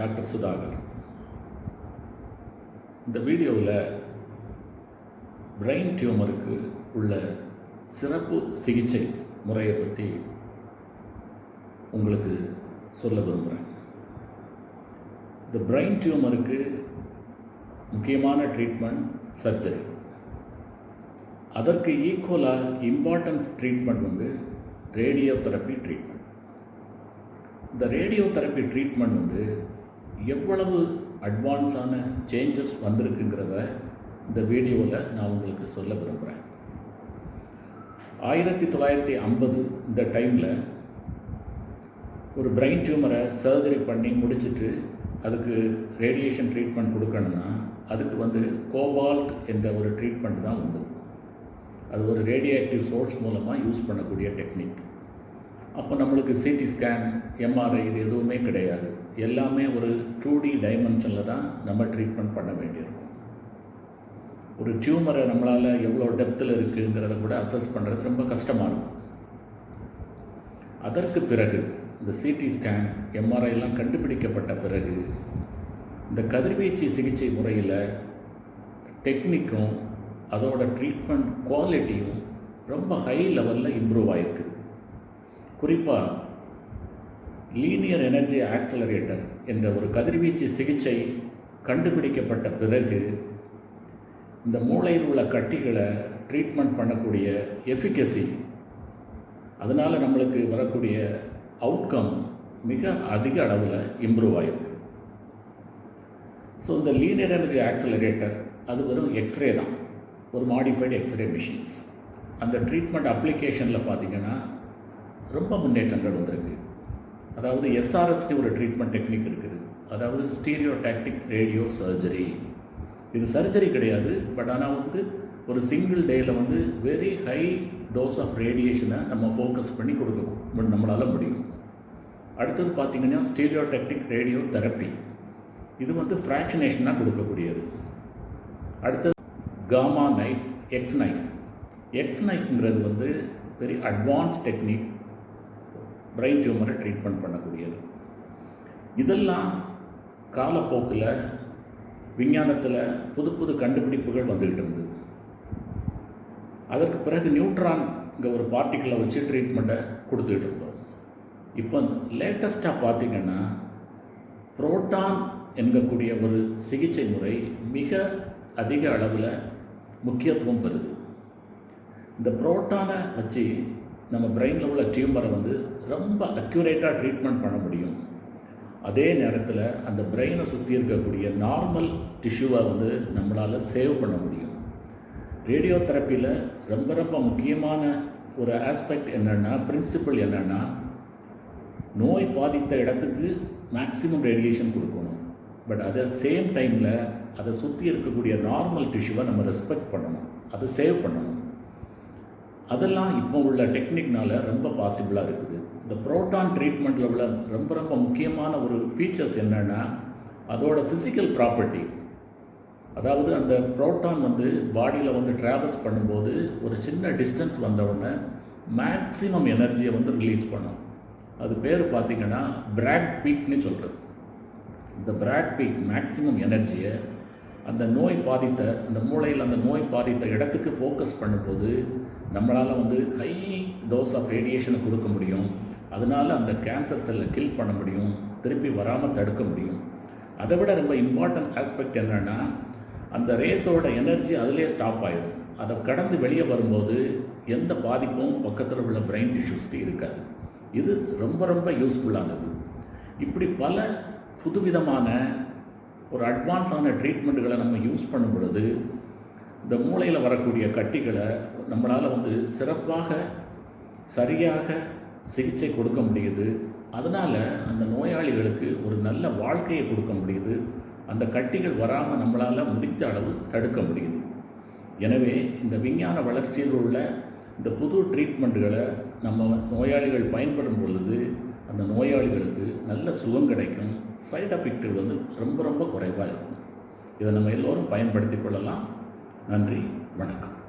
Doctor Sudhakar. இந்த வீடியோவில் brain டியூமருக்கு உள்ள சிறப்பு சிகிச்சை முறையை பற்றி உங்களுக்கு சொல்ல விரும்புகிறேன் இந்த பிரெயின் டியூமருக்கு முக்கியமான ட்ரீட்மெண்ட் சர்ஜரி அதற்கு ஈக்குவலாக இம்பார்ட்டன்ஸ் ட்ரீட்மெண்ட் வந்து ரேடியோ தெரப்பி ட்ரீட்மெண்ட் இந்த ரேடியோ தெரப்பி ட்ரீட்மெண்ட் வந்து எவ்வளவு அட்வான்ஸான சேஞ்சஸ் வந்திருக்குங்கிறத இந்த வீடியோவில் நான் உங்களுக்கு சொல்ல விரும்புகிறேன் ஆயிரத்தி தொள்ளாயிரத்தி ஐம்பது இந்த டைமில் ஒரு பிரெயின் டியூமரை சர்ஜரி பண்ணி முடிச்சுட்டு அதுக்கு ரேடியேஷன் ட்ரீட்மெண்ட் கொடுக்கணும்னா அதுக்கு வந்து கோபால்ட் என்ற ஒரு ட்ரீட்மெண்ட் தான் உண்டு. அது ஒரு ரேடியோ ஆக்டிவ் சோர்ஸ் மூலமாக யூஸ் பண்ணக்கூடிய டெக்னிக் அப்போ நம்மளுக்கு சிடி ஸ்கேன் எம்ஆர்ஐ இது எதுவுமே கிடையாது. எல்லாமே ஒரு டூ டி டைமென்ஷனில் தான் நம்ம ட்ரீட்மெண்ட் பண்ண வேண்டியிருக்கும். ஒரு டியூமரை நம்மளால் எவ்வளோ டெப்த்தில் இருக்குங்கிறத கூட அசஸ் பண்ணுறது ரொம்ப கஷ்டமாக இருக்கும். அதற்கு பிறகு இந்த சிடி ஸ்கேன் எம்ஆர்ஐலாம் கண்டுபிடிக்கப்பட்ட பிறகு இந்த கதிர்வீச்சு சிகிச்சை முறையில் டெக்னிக்கும் அதோட ட்ரீட்மெண்ட் குவாலிட்டியும் ரொம்ப ஹை லெவலில் இம்ப்ரூவ் ஆகிருக்குது குறிப்பாக லீனியர் எனர்ஜி ஆக்சலரேட்டர் என்ற ஒரு கதிர்வீச்சு சிகிச்சை கண்டுபிடிக்கப்பட்ட பிறகு இந்த மூளையில் உள்ள கட்டிகளை ட்ரீட்மெண்ட் பண்ணக்கூடிய எஃபிகசி அதனால் நம்மளுக்கு வரக்கூடிய அவுட்கம் மிக அதிக அளவில் இம்ப்ரூவ் ஆகிருக்கு ஸோ இந்த லீனியர் எனர்ஜி ஆக்சலரேட்டர் அது வெறும் எக்ஸ்ரே தான். ஒரு மாடிஃபைடு எக்ஸ்ரே மிஷின்ஸ் அந்த ட்ரீட்மெண்ட் அப்ளிகேஷனில் பார்த்தீங்கன்னா ரொம்ப முன்னேற்றங்கள் வந்திருக்கு. அதாவது எஸ்ஆர்எஸ்டி ஒரு ட்ரீட்மெண்ட் டெக்னிக் இருக்குது. அதாவது ஸ்டீரியோ டாக்டிக் ரேடியோ சர்ஜரி இது சர்ஜரி கிடையாது. பட் ஆனால் வந்து ஒரு சிங்கிள் டேயில் வந்து வெரி ஹை டோஸ் ஆஃப் ரேடியேஷனை நம்ம ஃபோக்கஸ் பண்ணி கொடுக்க நம்மளால் முடியும். அடுத்தது பார்த்திங்கன்னா ஸ்டீரியோடெக்டிக் ரேடியோ தெரப்பி இது வந்து ஃப்ராக்ஷனேஷனாக கொடுக்கக்கூடியது. அடுத்தது gamma knife X knife X நைஃப்ங்கிறது வந்து வெரி அட்வான்ஸ் டெக்னிக் பிரைன் டியூமரை ட்ரீட்மெண்ட் பண்ணக்கூடியது. இதெல்லாம் காலப்போக்கில் விஞ்ஞானத்தில் புது புது கண்டுபிடிப்புகள் வந்துக்கிட்டு இருந்தது. அதற்கு பிறகு நியூட்ரான்ங்க ஒரு பார்ட்டிக்கிளை வச்சு ட்ரீட்மெண்ட்டை கொடுத்துக்கிட்டு இருந்தோம். இப்போ லேட்டஸ்ட்டாக பார்த்திங்கன்னா புரோட்டான் என்கக்கூடிய ஒரு சிகிச்சை முறை மிக அதிக அளவில் முக்கியத்துவம் பெறுது. இந்த புரோட்டானை வச்சு நம்ம பிரெயினில் உள்ள டியூமரை வந்து ரொம்ப அக்யூரேட்டாக ட்ரீட்மெண்ட் பண்ண முடியும். அதே நேரத்தில் அந்த பிரெயினை சுற்றி இருக்கக்கூடிய நார்மல் டிஷ்யூவை வந்து நம்மளால் சேவ் பண்ண முடியும். ரேடியோ தெரப்பியில் ரொம்ப ரொம்ப முக்கியமான ஒரு ஆஸ்பெக்ட் என்னென்னா பிரின்சிபல் என்னென்னா நோய் பாதித்த இடத்துக்கு மேக்ஸிமம் ரேடியேஷன் கொடுக்கணும். பட் அதை சேம் டைமில் அதை சுற்றி இருக்கக்கூடிய நார்மல் டிஷ்யூவை நம்ம ரெஸ்பெக்ட் பண்ணணும். அதை சேவ் பண்ணணும். அதெல்லாம் இப்போ உள்ள டெக்னிக்னால் ரொம்ப பாசிபிளாக இருக்குது. இந்த ப்ரோட்டான் ட்ரீட்மெண்ட்டில் உள்ள ரொம்ப ரொம்ப முக்கியமான ஒரு ஃபீச்சர்ஸ் என்னென்னா அதோட ஃபிசிக்கல் ப்ராப்பர்ட்டி அதாவது அந்த ப்ரோட்டான் வந்து பாடியில் வந்து ட்ராவல்ஸ் பண்ணும்போது ஒரு சின்ன டிஸ்டன்ஸ் வந்தவுடனே மேக்ஸிமம் எனர்ஜியை வந்து ரிலீஸ் பண்ணும். அது பேர் பார்த்திங்கன்னா பிராக் பீக்னு சொல்கிறது இந்த பிராக் பீக் மேக்ஸிமம் எனர்ஜியை அந்த நோய் பாதித்த அந்த மூளையில் அந்த நோய் பாதித்த இடத்துக்கு ஃபோக்கஸ் பண்ணும்போது நம்மளால் வந்து ஹை டோஸ் ஆஃப் ரேடியேஷனை கொடுக்க முடியும். அதனால் அந்த கேன்சர் செல்லை கில் பண்ண முடியும். திருப்பி வராமல் தடுக்க முடியும். அதை விட ரொம்ப இம்பார்ட்டன்ட் ஆஸ்பெக்ட் என்னென்னா அந்த ரேஸோட எனர்ஜி அதிலே ஸ்டாப் ஆயிடும் அதை கடந்து வெளியே வரும்போது எந்த பாதிப்பும் பக்கத்தில் உள்ள பிரெயின் டிஷ்யூஸ்க்கு இருக்காது. இது ரொம்ப ரொம்ப யூஸ்ஃபுல்லானது இப்படி பல புதுவிதமான ஒரு அட்வான்ஸான ட்ரீட்மெண்ட்டுகளை நம்ம யூஸ் பண்ணும் பொழுது இந்த மூளையில் வரக்கூடிய கட்டிகளை நம்மளால் வந்து சிறப்பாக சரியாக சிகிச்சை கொடுக்க முடியுது. அதனால் அந்த நோயாளிகளுக்கு ஒரு நல்ல வாழ்க்கையை கொடுக்க முடியுது. அந்த கட்டிகள் வராமல் நம்மளால் முடித்த அளவு தடுக்க முடியுது. எனவே இந்த விஞ்ஞான வளர்ச்சியில் உள்ள இந்த புது ட்ரீட்மெண்ட்டுகளை நம்ம நோயாளிகள் பயன்படும் பொழுது அந்த நோயாளிகளுக்கு நல்ல சுகம் கிடைக்கும். சைடு எஃபெக்ட்கள் வந்து ரொம்ப ரொம்ப குறைவாக இருக்கும். இதை நம்ம எல்லோரும் பயன்படுத்தி கொள்ளலாம். நன்றி. வணக்கம்.